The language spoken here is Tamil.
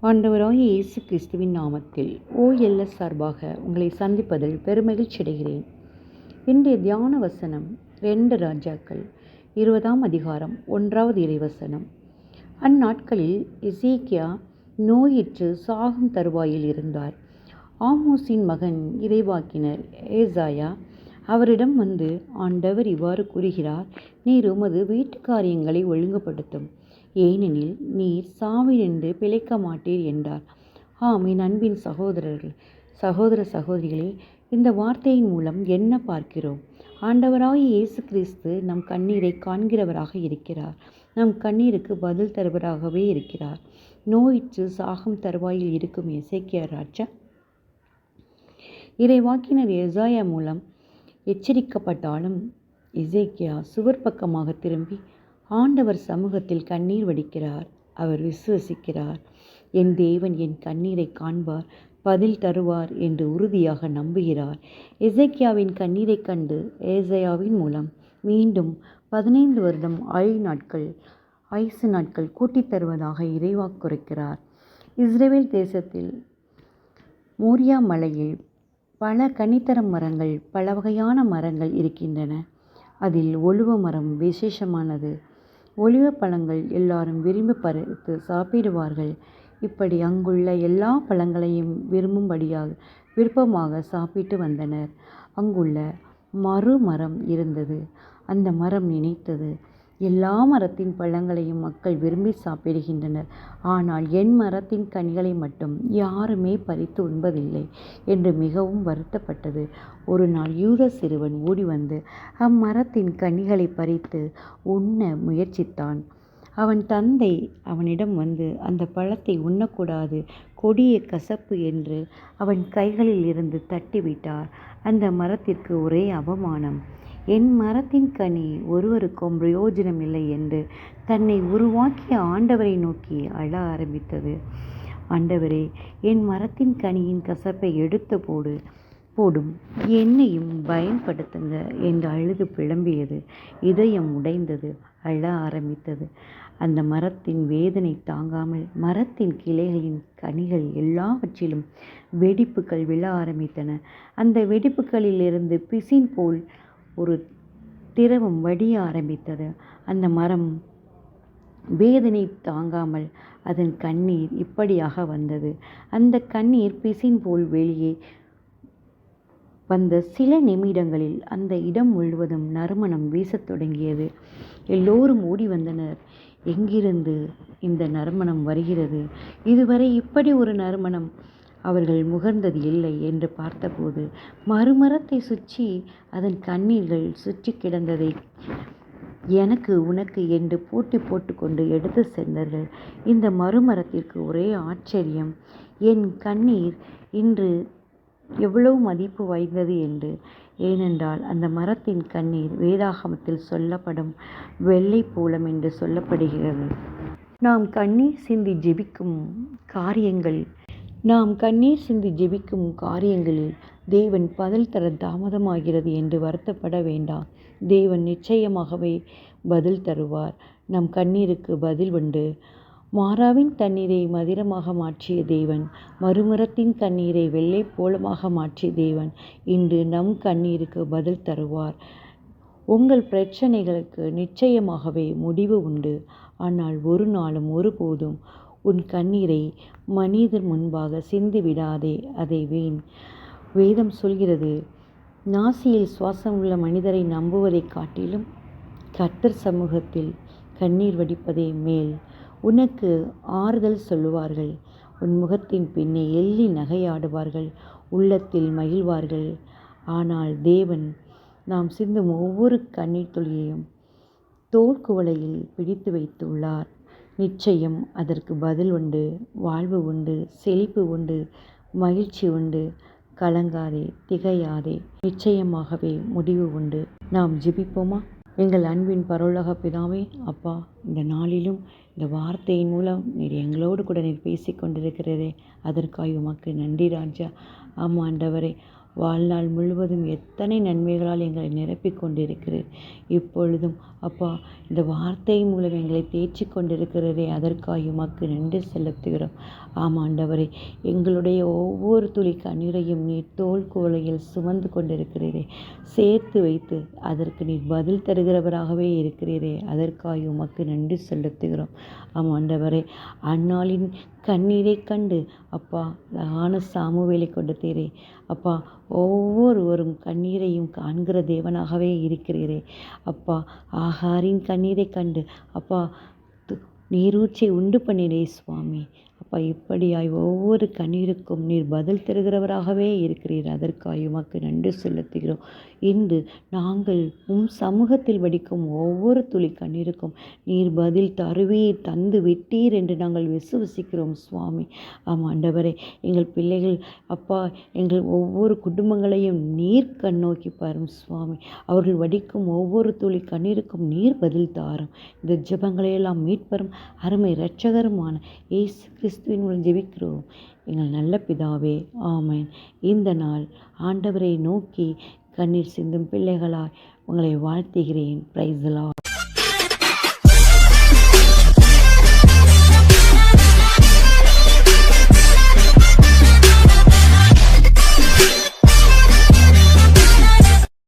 ஆண்டவராக இயேசு கிறிஸ்துவின் நாமத்தில் ஓஎல்எஸ் சார்பாக உங்களை சந்திப்பதில் பெருமகிழ்ச்சி அடைகிறேன். இன்றைய தியான வசனம் ரெண்டு ராஜாக்கள் இருபதாம் அதிகாரம் ஒன்றாவது இறைவசனம். அந்நாட்களில் எசேக்கியா நோயிற்று சாகும் தருவாயில் இருந்தார். ஆமோஸின் மகன் இறைவாக்கினர் ஏசாயா அவரிடம் வந்து ஆண்டவர் இவ்வாறு கூறுகிறார் நீர் உமது வீட்டு காரியங்களை ஒழுங்குபடுத்தும். ஏனெனில் நீர் சாவினின்று பிழைக்க மாட்டீர் என்றார். ஆம் என் அன்பின் சகோதரர்கள் சகோதர சகோதரிகளே இந்த வார்த்தையின் மூலம் என்ன பார்க்கிறோம்? ஆண்டவராய் இயேசு கிறிஸ்து நம் கண்ணீரை காண்கிறவராக இருக்கிறார். நம் கண்ணீருக்கு பதில் தருவராகவே இருக்கிறார். நோயிற்று சாகம் தருவாயில் இருக்கும் இசைக்கிய ராஜா. இறைவாக்கினர் எசாயா மூலம் எச்சரிக்கப்பட்டாலும் இசைக்கியா சுவர் பக்கமாக திரும்பி ஆண்டவர் சமூகத்தில் கண்ணீர் வடிக்கிறார். அவர் விசுவசிக்கிறார். என் தேவன் என் கண்ணீரை காண்பார் பதில் தருவார் என்று உறுதியாக நம்புகிறார். எசேக்கியாவின் கண்ணீரைக் கண்டு ஏசையாவின் மூலம் மீண்டும் பதினைந்து வருடம் ஆயுள் நாட்கள் ஆயுசு நாட்கள் கூட்டித் தருவதாக இறைவாக்குரைக்கிறார் இஸ்ரேல் தேசத்தில் மோரியா மலையில் பல கனித்தரம் மரங்கள் பல வகையான மரங்கள் இருக்கின்றன. அதில் ஒழுவ மரம் விசேஷமானது. ஒலிவ பழங்கள் எல்லாரும் விரும்பி பறித்து சாப்பிடுவார்கள். இப்படி அங்குள்ள எல்லா பழங்களையும் விரும்பும்படியாக விருப்பமாக சாப்பிட்டு வந்தனர். அங்குள்ள மறு மரம் இருந்தது. அந்த மரம் நினைத்தது. எல்லா மரத்தின் பழங்களையும் மக்கள் விரும்பி சாப்பிடுகின்றனர். ஆனால் என் மரத்தின் கனிகளை மட்டும் யாருமே பறித்து உண்பதில்லை என்று மிகவும் வருத்தப்பட்டது. ஒரு நாள் யூத சிறுவன் ஓடி வந்து அம்மரத்தின் கனிகளை பறித்து உண்ண முயற்சித்தான். அவன் தந்தை அவனிடம் வந்து அந்த பழத்தை உண்ணக்கூடாது கொடிய கசப்பு என்று அவன் கைகளில் இருந்து தட்டிவிட்டார். அந்த மரத்திற்கு ஒரே அவமானம். என் மரத்தின் கனி ஒருவருக்கும் பிரயோஜனம் இல்லை என்று தன்னை உருவாக்கிய ஆண்டவரை நோக்கி அழ ஆரம்பித்தது. ஆண்டவரே என் மரத்தின் கனியின் கசப்பை எடுத்து போடு போடும் என்னையும் பயன்படுத்துங்க என்று அழுது பிளம்பியது. இதயம் உடைந்தது அழ ஆரம்பித்தது. அந்த மரத்தின் வேதனை தாங்காமல் மரத்தின் கிளைகளின் கனிகள் எல்லாவற்றிலும் வெடிப்புகள் விழ ஆரம்பித்தன. அந்த வெடிப்புகளிலிருந்து பிசின் போல் ஒரு திரவம் வடிய ஆரம்பித்தது. அந்த மரம் வேதனை தாங்காமல் அதன் கண்ணீர் இப்படியாக வந்தது. அந்த கண்ணீர் பிசின் போல் வெளியே வந்த சில நிமிடங்களில் அந்த இடம் முழுவதும் நறுமணம் வீசத் தொடங்கியது. எல்லோரும் ஓடி வந்தனர். எங்கிருந்து இந்த நறுமணம் வருகிறது? இதுவரை இப்படி ஒரு நறுமணம் அவர்கள் முகர்ந்தது இல்லை என்று பார்த்தபோது மறுமரத்தை சுற்றி அதன் கண்ணீர்கள் சுற்றி கிடந்ததை எனக்கு உனக்கு என்று போட்டி போட்டுக்கொண்டு எடுத்து சென்றார்கள். இந்த மறுமரத்திற்கு ஒரே ஆச்சரியம். என் கண்ணீர் இன்று எவ்வளவு மதிப்பு வாய்ந்தது என்று. ஏனென்றால் அந்த மரத்தின் கண்ணீர் வேதாகமத்தில் சொல்லப்படும் வெள்ளை பூலம் என்று சொல்லப்படுகிறது. நாம் கண்ணீர் சிந்தி ஜெபிக்கும் காரியங்கள் நாம் கண்ணீர் சிந்தி ஜெபிக்கும் காரியங்களில் தேவன் பதில் தர தாமதமாகிறது என்று வருத்தப்பட வேண்டாம். தேவன் நிச்சயமாகவே பதில் தருவார். நம் கண்ணீருக்கு பதில் உண்டு. மாறாவின் தண்ணீரை மதிரமாக மாற்றிய தேவன் மறுமரத்தின் கண்ணீரை வெள்ளை போலமாக மாற்றிய தேவன் இன்று நம் கண்ணீருக்கு பதில் தருவார். உங்கள் பிரச்சனைகளுக்கு நிச்சயமாகவே முடிவு உண்டு. ஆனால் ஒரு நாளும் ஒருபோதும் உன் கண்ணீரை மனிதர் முன்பாக சிந்தி விடாதே அதை வீண். வேதம் சொல்கிறது நாசியில் சுவாசம் உள்ள மனிதரை நம்புவதைக் காட்டிலும் கர்த்தர் சமூகத்தில் கண்ணீர் வடிப்பதே மேல். உனக்கு ஆறுதல் சொல்லுவார்கள் உன் முகத்தின் பின்னே எள்ளி நகையாடுவார்கள் உள்ளத்தில் மகிழ்வார்கள். ஆனால் தேவன் நாம் சிந்தும் ஒவ்வொரு கண்ணீர் துளியையும் தோல்குவளையில் பிடித்து வைத்துள்ளார். நிச்சயம் அதற்கு பதில் உண்டு வாழ்வு உண்டு செழிப்பு உண்டு மகிழ்ச்சி உண்டு. கலங்காதே திகையாதே நிச்சயமாகவே முடிவு உண்டு. நாம் ஜெபிப்போமா? எங்கள் அன்பின் பரவலக பிதாவே அப்பா இந்த நாளிலும் இந்த வார்த்தையின் மூலம் நீர் எங்களோடு கூட நீர் பேசி கொண்டிருக்கிறதே அதற்காக உமக்கு நன்றி ராஜா. ஆமாம் ஆண்டவரே. வாழ்நாள் முழுவதும் எத்தனை நன்மைகளால் எங்களை நிரப்பிக் கொண்டிருக்கிறீர். இப்பொழுதும் அப்பா இந்த வார்த்தை மூலம் எங்களை தேய்ச்சி கொண்டிருக்கிறதே அதற்காக உமக்கு நன்றி செலுத்துகிறோம். ஆமாண்டவரே எங்களுடைய ஒவ்வொரு துளி கண்ணீரையும் நீர் தோல் கோலையில் சுமந்து கொண்டிருக்கிறீரே. சேர்த்து வைத்து அதற்கு நீர் பதில் தருகிறவராகவே இருக்கிறீரே அதற்காக உமக்கு நன்றி செலுத்துகிறோம். ஆமாண்டவரே அந்நாளின் கண்ணீரை கண்டு அப்பா அழகான சாமுவேலை கொடுத்தீரே. அப்பா ஒவ்வொருவரும் கண்ணீரையும் காண்கிற தேவனாகவே இருக்கிறீரே. அப்பா ஆகாரின் கண்ணீரை கண்டு அப்பா து- நீரூற்றை உண்டு பண்ணினே சுவாமி. அப்பா இப்படியாய் ஒவ்வொரு கண்ணீருக்கும் நீர் பதில் தருகிறவராகவே இருக்கிறீர். அதற்காய் உமக்கு நன்றி செலுத்துகிறோம். இன்று நாங்கள் உம் சமூகத்தில் வடிக்கும் ஒவ்வொரு துளி கண்ணீருக்கும் நீர் பதில் தருவீர் தந்து விட்டீர் என்று நாங்கள் விசுவசிக்கிறோம் சுவாமி. ஆமாம் ஆண்டவரே எங்கள் பிள்ளைகள் அப்பா எங்கள் ஒவ்வொரு குடும்பங்களையும் நீர் கண்ணோக்கி பாரும் சுவாமி. அவர்கள் வடிக்கும் ஒவ்வொரு துளி கண்ணீருக்கும் நீர் பதில் தாரும். இந்த ஜெபங்களையெல்லாம் மீட்பரும் அருமை இரட்சகருமான இயேசு கிறிஸ்துவின் மூலம் ஜெபிக்கிறோம். எங்கள் நல்ல பிதாவே ஆமேன். இந்த நாள் ஆண்டவரை நோக்கி கண்ணீர் சிந்தும் பிள்ளைகளாய் உங்களை வாழ்த்துகிறேன். பிரைஸ்